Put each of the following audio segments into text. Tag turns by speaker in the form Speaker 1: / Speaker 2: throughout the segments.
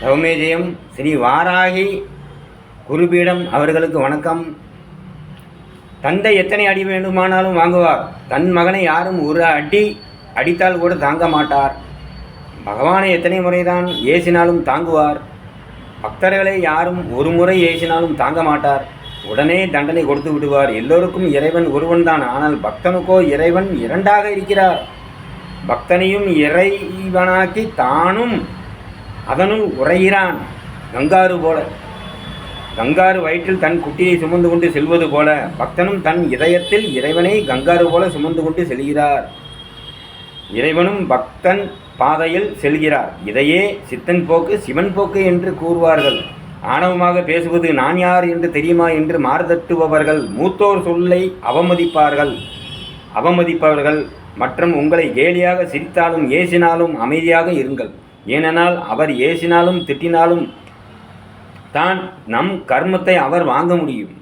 Speaker 1: தவமேஜயம் ஸ்ரீ வாராகி குருபீடம் அவர்களுக்கு வணக்கம். தந்தை எத்தனை அடி வேண்டுமானாலும் வாங்குவார். தன் மகனை யாரும் ஒரு அடி அடித்தால் கூட தாங்க மாட்டார். பகவானை எத்தனை முறைதான் ஏசினாலும் தாங்குவார். பக்தர்களை யாரும் ஒரு முறை ஏசினாலும் தாங்க மாட்டார். உடனே தண்டனை கொடுத்து விடுவார். எல்லோருக்கும் இறைவன் ஒருவன்தான். ஆனால் பக்தனுக்கோ இறைவன் இரண்டாக இருக்கிறார். பக்தனையும் இறைவனாக்கி தானும் அதனுள் உரைகிறான் கங்காரு போல. கங்காரு வயிற்றில் தன் குட்டியை சுமந்து கொண்டு செல்வது போல பக்தனும் தன் இதயத்தில் இறைவனை கங்காரு போல சுமந்து கொண்டு செல்கிறார். இறைவனும் பக்தன் பாதையில் செல்கிறார். இதையே சித்தன் போக்கு சிவன் போக்கு என்று கூறுவார்கள். ஆணவமாக பேசுவது நான் யார் என்று தெரியுமா என்று மாறுதட்டுபவர்கள் மூத்தோர் சொல்லை அவமதிப்பார்கள். அவமதிப்பவர்கள் மற்றும் உங்களை கேலியாக சிரித்தாலும் ஏசினாலும் அமைதியாக இருங்கள். ஏனென்றால் அவர் ஏசினாலும் திட்டினாலும் தான் நம் கர்மத்தை அவர் வாங்க முடியும்.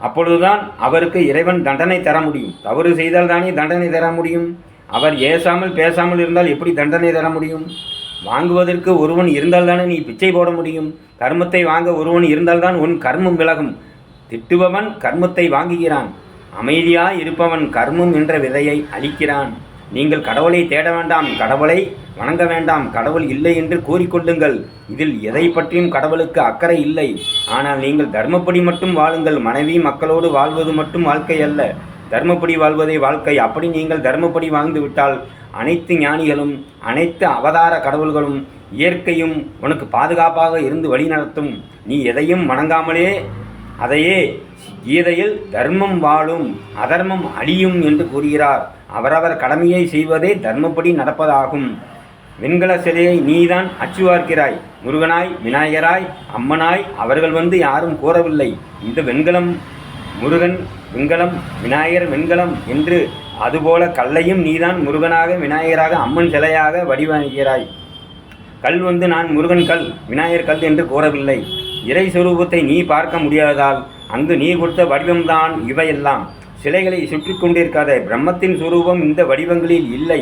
Speaker 1: அப்பொழுதுதான் அவருக்கு இறைவன் தண்டனை தர முடியும். தவறு செய்தால் தானே தண்டனை தர முடியும். அவர் ஏசாமல் பேசாமல் இருந்தால் எப்படி தண்டனை தர முடியும்? வாங்குவதற்கு ஒருவன் இருந்தால் தானே நீ பிச்சை போட முடியும். கர்மத்தை வாங்க ஒருவன் இருந்தால்தான் உன் கர்மம் விலகும். திட்டுபவன் கர்மத்தை வாங்குகிறான். அமைதியாய் இருப்பவன் கர்மம் என்ற விதையை அளிக்கிறான் நீங்கள் கடவுளை தேட வேண்டாம் கடவுளை வணங்க வேண்டாம் கடவுள் இல்லை என்று கூறிக்கொள்ளுங்கள். இதில் எதை பற்றியும் கடவுளுக்கு அக்கறை இல்லை. ஆனால் நீங்கள் தர்மப்படி மட்டும் வாழுங்கள். மனைவி மக்களோடு வாழ்வது மட்டும் வாழ்க்கை அல்ல. தர்மப்படி வாழ்வதே வாழ்க்கை. அப்படி நீங்கள் தர்மப்படி வாழ்ந்துவிட்டால் அனைத்து ஞானிகளும் அனைத்து அவதார கடவுள்களும் இயற்கையும் உனக்கு பாதுகாப்பாக இருந்து வழிநடத்தும். நீ எதையும் வணங்காமலே அதையே கீதையில் தர்மம் வாழும் அதர்மம் அழியும் என்று கூறுகிறார். அவரவர் கடமையை செய்வதே தர்மப்படி நடப்பதாகும். வெண்கல சிலையை நீதான் அச்சுவார்க்கிறாய். முருகனாய் விநாயகராய் அம்மனாய் அவர்கள் வந்து யாரும் கோரவில்லை. இந்த வெண்கலம் முருகன் வெண்கலம் விநாயகர் வெண்கலம் என்று அதுபோல கல்லையும் நீதான் முருகனாக விநாயகராக அம்மன் சிலையாக வடிவமைக்கிறாய். கல் வந்து நான் முருகன் கல் விநாயகர் கல் என்று கூறவில்லை இறை சுரூபத்தை நீ பார்க்க முடியாததால் அங்கு நீ கொடுத்த வடிவம்தான் இவையெல்லாம். சிலைகளை சுற்றி கொண்டிருக்காத பிரம்மத்தின் சுரூபம் இந்த வடிவங்களில் இல்லை.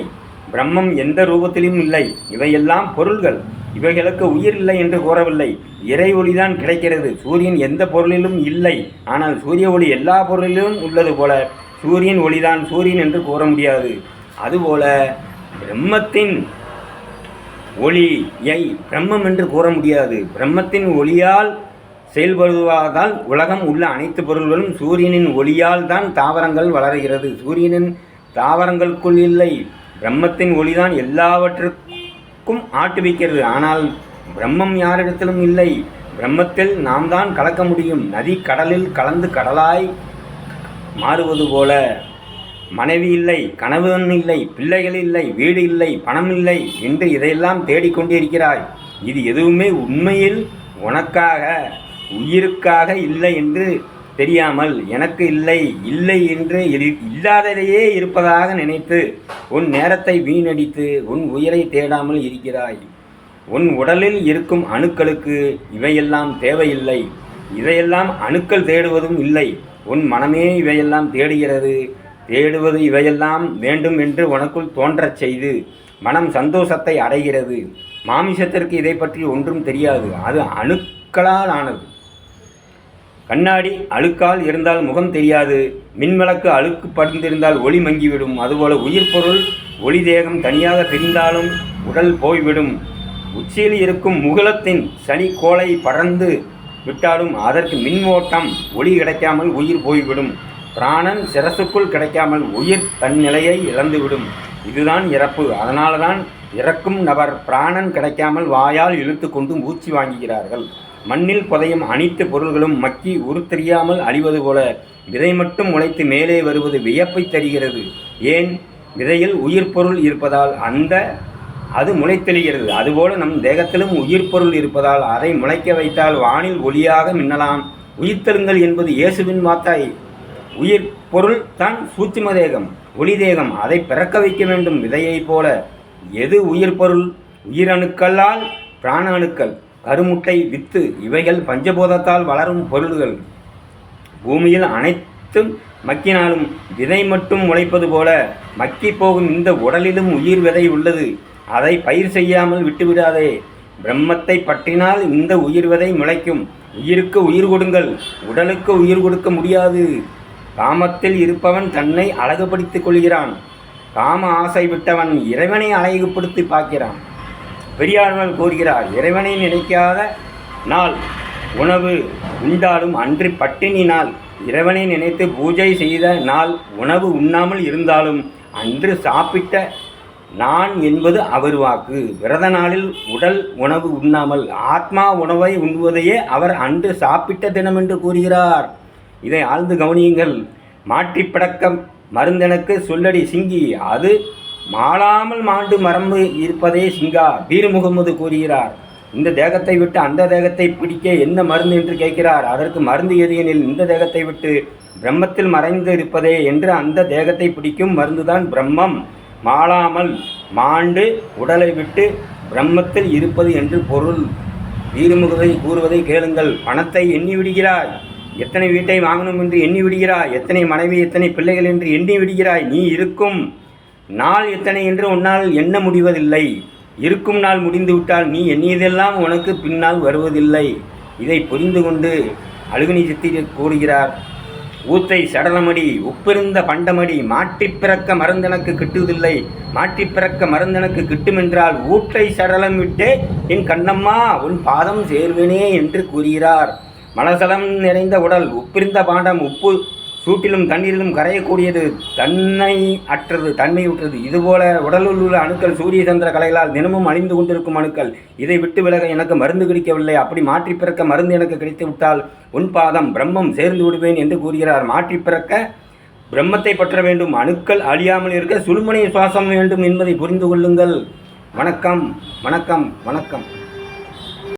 Speaker 1: பிரம்மம் எந்த ரூபத்திலும் இல்லை. இவையெல்லாம் பொருள்கள். இவைகளுக்கு உயிர் இல்லை என்று கூறவில்லை. இறை ஒளிதான் கிடைக்கிறது. சூரியன் எந்த பொருளிலும் இல்லை. ஆனால் சூரிய ஒளி எல்லா பொருளிலும் உள்ளது போல சூரியன் ஒளிதான் சூரியன் என்று கூற முடியாது. அதுபோல பிரம்மத்தின் ஒளியை பிரம்மம் என்று கூற முடியாது. பிரம்மத்தின் ஒளியால் செயல்படுவதால் உலகம் உள்ள அனைத்து பொருள்களும் சூரியனின் ஒளியால் தான் தாவரங்கள் வளர்கிறது. சூரியனின் தாவரங்களுக்குள் இல்லை. பிரம்மத்தின் ஒளிதான் எல்லாவற்றுக்கும் ஆட்டுவிக்கிறது ஆனால் பிரம்மம் யாரிடத்திலும் இல்லை. பிரம்மத்தில் நாம் தான் கலக்க முடியும். நதி கடலில் கலந்து கடலாய் மாறுவது போல. மனைவி இல்லை கணவன் இல்லை பிள்ளைகள் இல்லை வீடு இல்லை பணம் இல்லை என்று இதையெல்லாம் தேடிக்கொண்டே இருக்கிறாய். இது எதுவுமே உண்மையில் உனக்காக உயிருக்காக இல்லை என்று தெரியாமல் எனக்கு இல்லை இல்லை என்று இல்லாததையே இருப்பதாக நினைத்து உன் நேரத்தை வீணடித்து உன் உயிரை தேடாமல் இருக்கிறாய். உன் உடலில் இருக்கும் அணுக்களுக்கு இவையெல்லாம் தேவையில்லை. இதையெல்லாம் அணுக்கள் தேடுவதும் இல்லை. உன் மனமே இவையெல்லாம் தேடுகிறது. தேடுவது இவையெல்லாம் வேண்டும் என்று உனக்குள் தோன்றச் செய்து மனம் சந்தோஷத்தை அடைகிறது. மாமிசத்திற்கு இதை பற்றி ஒன்றும் தெரியாது. அது அணுக்களால் ஆனது. கண்ணாடி அழுக்கால் இருந்தால் முகம் தெரியாது. மின்விளக்கு அழுக்கு படிந்திருந்தால் ஒளி மங்கிவிடும். அதுபோல உயிர் பொருள் ஒளி தேகம் தனியாக பிரிந்தாலும் உடல் போய்விடும். உச்சியில் இருக்கும் முகலத்தின் சனி கோளை பறந்து விட்டாலும் அதற்கு மின் ஓட்டம் ஒளி கிடைக்காமல் உயிர் போய்விடும். பிராணன் சிரசுக்குள் கிடைக்காமல் உயிர் தன் நிலையை இழந்துவிடும். இதுதான் இறப்பு. அதனால்தான் இறக்கும் நபர் பிராணன் கிடைக்காமல் வாயால் இழுத்து கொண்டு மூச்சு வாங்குகிறார்கள். மண்ணில் புதையும் அனைத்து பொருள்களும் மக்கி உருத்தெரியாமல் அழிவது போல விதை மட்டும் முளைத்து மேலே வருவது வியப்பை தருகிறது. ஏன்? விதையில் உயிர் பொருள் இருப்பதால் அந்த அது முளைத்தெழுகிறது. அதுபோல நம் தேகத்திலும் உயிர் பொருள் இருப்பதால் அதை முளைக்க வைத்தால் வானில் ஒளியாக மின்னலாம். உயிர்த்தெழுங்கள் என்பது இயேசுவின் வார்த்தை. உயிர் பொருள் தான் சூட்சும தேகம் ஒளி தேகம் அதை பிறக்க வைக்க வேண்டும் விதையைப் போல. எது உயிர் பொருள்? உயிரணுக்களால் பிராண அணுக்கள் கருமுட்டை வித்து இவைகள் பஞ்சபூதத்தால் வளரும் பொருள்கள். பூமியில் அனைத்தும் மக்கினாலும் விதை மட்டும் முளைப்பது போல மக்கி போகும் இந்த உடலிலும் உயிர் விதை உள்ளது. அதை பயிர் செய்யாமல் விட்டுவிடாதே. பிரம்மத்தை பற்றினால் இந்த உயிர் விதை முளைக்கும். உயிருக்கு உயிர் கொடுங்கள். உடலுக்கு உயிர் கொடுக்க முடியாது. காமத்தில் இருப்பவன் தன்னை அழகுபடுத்திக் கொள்கிறான். காம ஆசை விட்டவன் இறைவனை அழகுபடுத்தி பார்க்கிறான். பெரியார்கள் கூறுகிறார் இறைவனை நினைக்காத நாள் உணவு உண்டாலும் அன்று பட்டினி நாள் இறைவனை நினைத்து பூஜை செய்த நாள் உணவு உண்ணாமல் இருந்தாலும் அன்று சாப்பிட்ட நான் என்பது அவர் வாக்கு. விரத நாளில் உடல் உணவு உண்ணாமல் ஆத்மா உணவை உண்ணுவதையே அவர் அன்று சாப்பிட்ட தினம் என்று கூறுகிறார். இதை ஆழ்ந்து கவனியுங்கள். மாற்றி படக்கம் மருந்தெனக்கு சொல்லடி சிங்கி அது மாளாமல் மாண்டு மரம்பு இருப்பதே சிங்கா பீர் முகமது கூறுகிறார். இந்த தேகத்தை விட்டு அந்த தேகத்தை பிடிக்க என்ன மருந்து என்று கேட்கிறார்? அதற்கு மருந்து எது எனில் இந்த தேகத்தை விட்டு பிரம்மத்தில் மறைந்து இருப்பதே என்று அந்த தேகத்தை பிடிக்கும் மருந்துதான் பிரம்மம். மாளாமல் மாண்டு உடலை விட்டு பிரம்மத்தில் இருப்பது என்று பொருள். வீரமுகதை கூறுவதை கேளுங்கள். பணத்தை எண்ணி விடுகிறாய். எத்தனை வீட்டை வாங்கணும் என்று எண்ணி விடுகிறாய்? எத்தனை மனைவி எத்தனை பிள்ளைகள் என்று எண்ணி விடுகிறாய்? நீ இருக்கும் நாள் எத்தனை என்று உன்னால் எண்ண முடிவதில்லை. இருக்கும் நாள் முடிந்துவிட்டால் நீ எண்ணியதெல்லாம் உனக்கு பின்னால் வருவதில்லை. இதை புரிந்து கொண்டு அழுகுனி சித்தி கூறுகிறார் ஊத்தை சடலமடி உப்பிருந்த பண்டமடி மாட்டிப் பிறக்க மருந்தனக்கு கிட்டுவதில்லை. மாட்டிப் பிறக்க மருந்தனக்கு கிட்டுமென்றால் ஊற்றை சடலம் விட்டே என் கண்ணம்மா உன் பாதம் சேர்வேனே என்று கூறுகிறார். மலசலம் நிறைந்த உடல் உப்பிருந்த பாண்டம் உப்பு சூட்டிலும் தண்ணீரிலும் கரையக்கூடியது. தன்னை அற்றது தன்மையுற்றது இதுபோல உடலில் உள்ள அணுக்கள் சூரிய சந்திர கலைகளால் தினமும் அழிந்து கொண்டிருக்கும் அணுக்கள். இதை விட்டு விலக எனக்கு மருந்து கிடைக்கவில்லை. அப்படி மாற்றி பிறக்க மருந்து எனக்கு கிடைத்து விட்டால் உன் பாதம் பிரம்மம் சேர்ந்து விடுவேன் என்று கூறுகிறார். மாற்றி பிறக்க பிரம்மத்தை பற்ற வேண்டும். அணுக்கள் அழியாமல் இருக்க சுழுமனை சுவாசம் வேண்டும் என்பதை புரிந்து கொள்ளுங்கள். வணக்கம் வணக்கம் வணக்கம்.